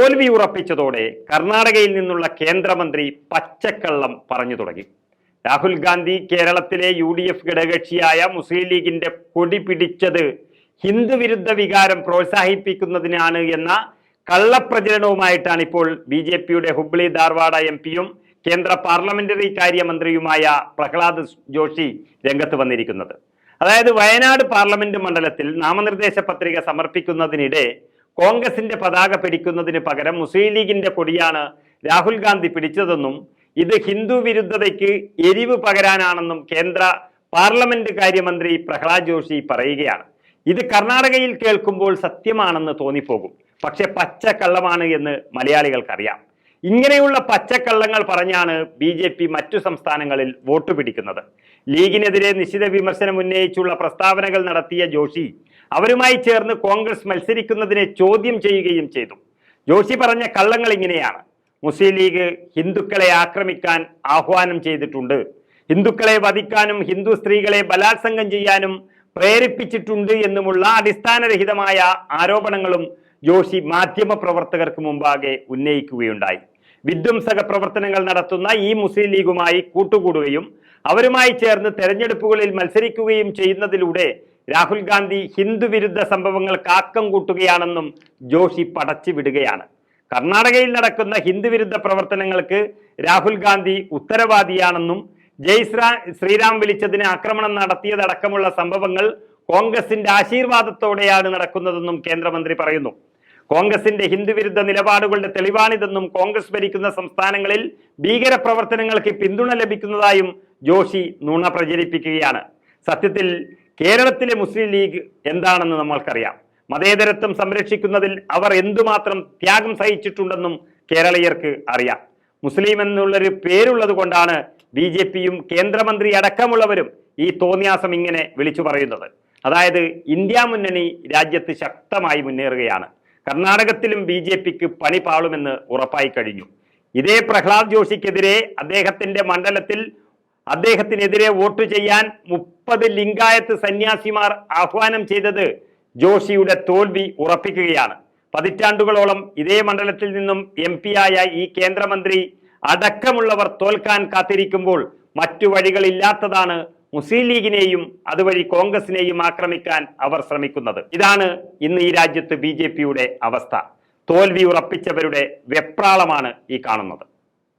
തോൽവി ഉറപ്പിച്ചതോടെ കർണാടകയിൽ നിന്നുള്ള കേന്ദ്രമന്ത്രി പച്ചക്കള്ളം പറഞ്ഞു തുടങ്ങി. രാഹുൽ ഗാന്ധി കേരളത്തിലെ യു ഡി എഫ് ഘടകകക്ഷിയായ മുസ്ലിം ലീഗിന്റെ കൊടി പിടിച്ചത് ഹിന്ദുവിരുദ്ധ വികാരം പ്രോത്സാഹിപ്പിക്കുന്നതിനാണ് എന്ന കള്ളപ്രചരണവുമായിട്ടാണ് ഇപ്പോൾ ബി ജെ പിയുടെ ഹുബ്ലി ധാർവാഡ എം പിയും കേന്ദ്ര പാർലമെന്ററി കാര്യമന്ത്രിയുമായ പ്രഹ്ലാദ് ജോഷി രംഗത്ത് വന്നിരിക്കുന്നത്. അതായത് വയനാട് പാർലമെന്റ് മണ്ഡലത്തിൽ നാമനിർദ്ദേശ പത്രിക സമർപ്പിക്കുന്നതിനിടെ കോൺഗ്രസിന്റെ പതാക പിടിക്കുന്നതിന് പകരം മുസ്ലിം ലീഗിന്റെ കൊടിയാണ് രാഹുൽ ഗാന്ധി പിടിച്ചതെന്നും ഇത് ഹിന്ദു വിരുദ്ധതയ്ക്ക് എരിവ് പകരാനാണെന്നും കേന്ദ്ര പാർലമെന്റ് കാര്യമന്ത്രി പ്രഹ്ലാദ് ജോഷി പറയുകയാണ്. ഇത് കർണാടകയിൽ കേൾക്കുമ്പോൾ സത്യമാണെന്ന് തോന്നിപ്പോകും. പക്ഷെ പച്ചക്കള്ളമാണ് എന്ന് മലയാളികൾക്കറിയാം. ഇങ്ങനെയുള്ള പച്ചക്കള്ളങ്ങൾ പറഞ്ഞാണ് ബി മറ്റു സംസ്ഥാനങ്ങളിൽ വോട്ട് പിടിക്കുന്നത്. ലീഗിനെതിരെ നിശ്ചിത വിമർശനം ഉന്നയിച്ചുള്ള പ്രസ്താവനകൾ നടത്തിയ ജോഷി അവരുമായി ചേർന്ന് കോൺഗ്രസ് മത്സരിക്കുന്നതിനെ ചോദ്യം ചെയ്യുകയും ചെയ്തു. ജോഷി പറഞ്ഞ കള്ളങ്ങൾ ഇങ്ങനെയാണ്. മുസ്ലിം ലീഗ് ഹിന്ദുക്കളെ ആക്രമിക്കാൻ ആഹ്വാനം ചെയ്തിട്ടുണ്ട്. ഹിന്ദുക്കളെ വധിക്കാനും ഹിന്ദു സ്ത്രീകളെ ബലാത്സംഗം ചെയ്യാനും പ്രേരിപ്പിച്ചിട്ടുണ്ട് എന്നുമുള്ള അടിസ്ഥാനരഹിതമായ ആരോപണങ്ങളും ജോഷി മാധ്യമ പ്രവർത്തകർക്ക് മുമ്പാകെ ഉന്നയിക്കുകയുണ്ടായി. വിധ്വംസക പ്രവർത്തനങ്ങൾ നടത്തുന്ന ഈ മുസ്ലിം ലീഗുമായി കൂട്ടുകൂടുകയും അവരുമായി ചേർന്ന് തെരഞ്ഞെടുപ്പുകളിൽ മത്സരിക്കുകയും ചെയ്യുന്നതിലൂടെ രാഹുൽ ഗാന്ധി ഹിന്ദു വിരുദ്ധ കാക്കം കൂട്ടുകയാണെന്നും ജോഷി പടച്ചു വിടുകയാണ്. കർണാടകയിൽ നടക്കുന്ന ഹിന്ദു വിരുദ്ധ പ്രവർത്തനങ്ങൾക്ക് രാഹുൽ ഗാന്ധി ഉത്തരവാദിയാണെന്നും ജയ് ശ്രാ ശ്രീറാം വിളിച്ചതിന് ആക്രമണം നടത്തിയതടക്കമുള്ള സംഭവങ്ങൾ കോൺഗ്രസിന്റെ ആശീർവാദത്തോടെയാണ് നടക്കുന്നതെന്നും കേന്ദ്രമന്ത്രി പറയുന്നു. കോൺഗ്രസിന്റെ ഹിന്ദുവിരുദ്ധ നിലപാടുകളുടെ തെളിവാണിതെന്നും കോൺഗ്രസ് ഭരിക്കുന്ന സംസ്ഥാനങ്ങളിൽ ഭീകര പ്രവർത്തനങ്ങൾക്ക് പിന്തുണ ലഭിക്കുന്നതായും ജോഷി നുണ പ്രചരിപ്പിക്കുകയാണ്. സത്യത്തിൽ കേരളത്തിലെ മുസ്ലിം ലീഗ് എന്താണെന്ന് നമ്മൾക്കറിയാം. മതേതരത്വം സംരക്ഷിക്കുന്നതിൽ അവർ എന്തുമാത്രം ത്യാഗം സഹിച്ചിട്ടുണ്ടെന്നും കേരളീയർക്ക് അറിയാം. മുസ്ലിം എന്നുള്ളൊരു പേരുള്ളത് കൊണ്ടാണ് ബി ജെ പിയും കേന്ദ്രമന്ത്രി അടക്കമുള്ളവരും ഈ തോന്നിയാസം ഇങ്ങനെ വിളിച്ചു പറയുന്നത്. അതായത് ഇന്ത്യ മുന്നണി രാജ്യത്ത് ശക്തമായി മുന്നേറുകയാണ്. കർണാടകത്തിലും ബി ജെ പിക്ക് പണി പാളുമെന്ന് ഉറപ്പായി കഴിഞ്ഞു. ഇതേ പ്രഹ്ലാദ് ജോഷിക്കെതിരെ അദ്ദേഹത്തിന്റെ മണ്ഡലത്തിൽ അദ്ദേഹത്തിനെതിരെ വോട്ട് ചെയ്യാൻ മുപ്പത് ലിംഗായത്ത് സന്യാസിമാർ ആഹ്വാനം ചെയ്തത് ജോഷിയുടെ തോൽവി ഉറപ്പിക്കുകയാണ്. പതിറ്റാണ്ടുകളോളം ഇതേ മണ്ഡലത്തിൽ നിന്നും എം ആയ ഈ കേന്ദ്രമന്ത്രി അടക്കമുള്ളവർ തോൽക്കാൻ കാത്തിരിക്കുമ്പോൾ മറ്റു വഴികളില്ലാത്തതാണ് മുസ്ലിം ലീഗിനെയും അതുവഴി കോൺഗ്രസിനെയും ആക്രമിക്കാൻ അവർ ശ്രമിക്കുന്നത്. ഇതാണ് ഇന്ന് ഈ രാജ്യത്ത് ബി അവസ്ഥ. തോൽവി ഉറപ്പിച്ചവരുടെ വെപ്രാളമാണ് ഈ കാണുന്നത്.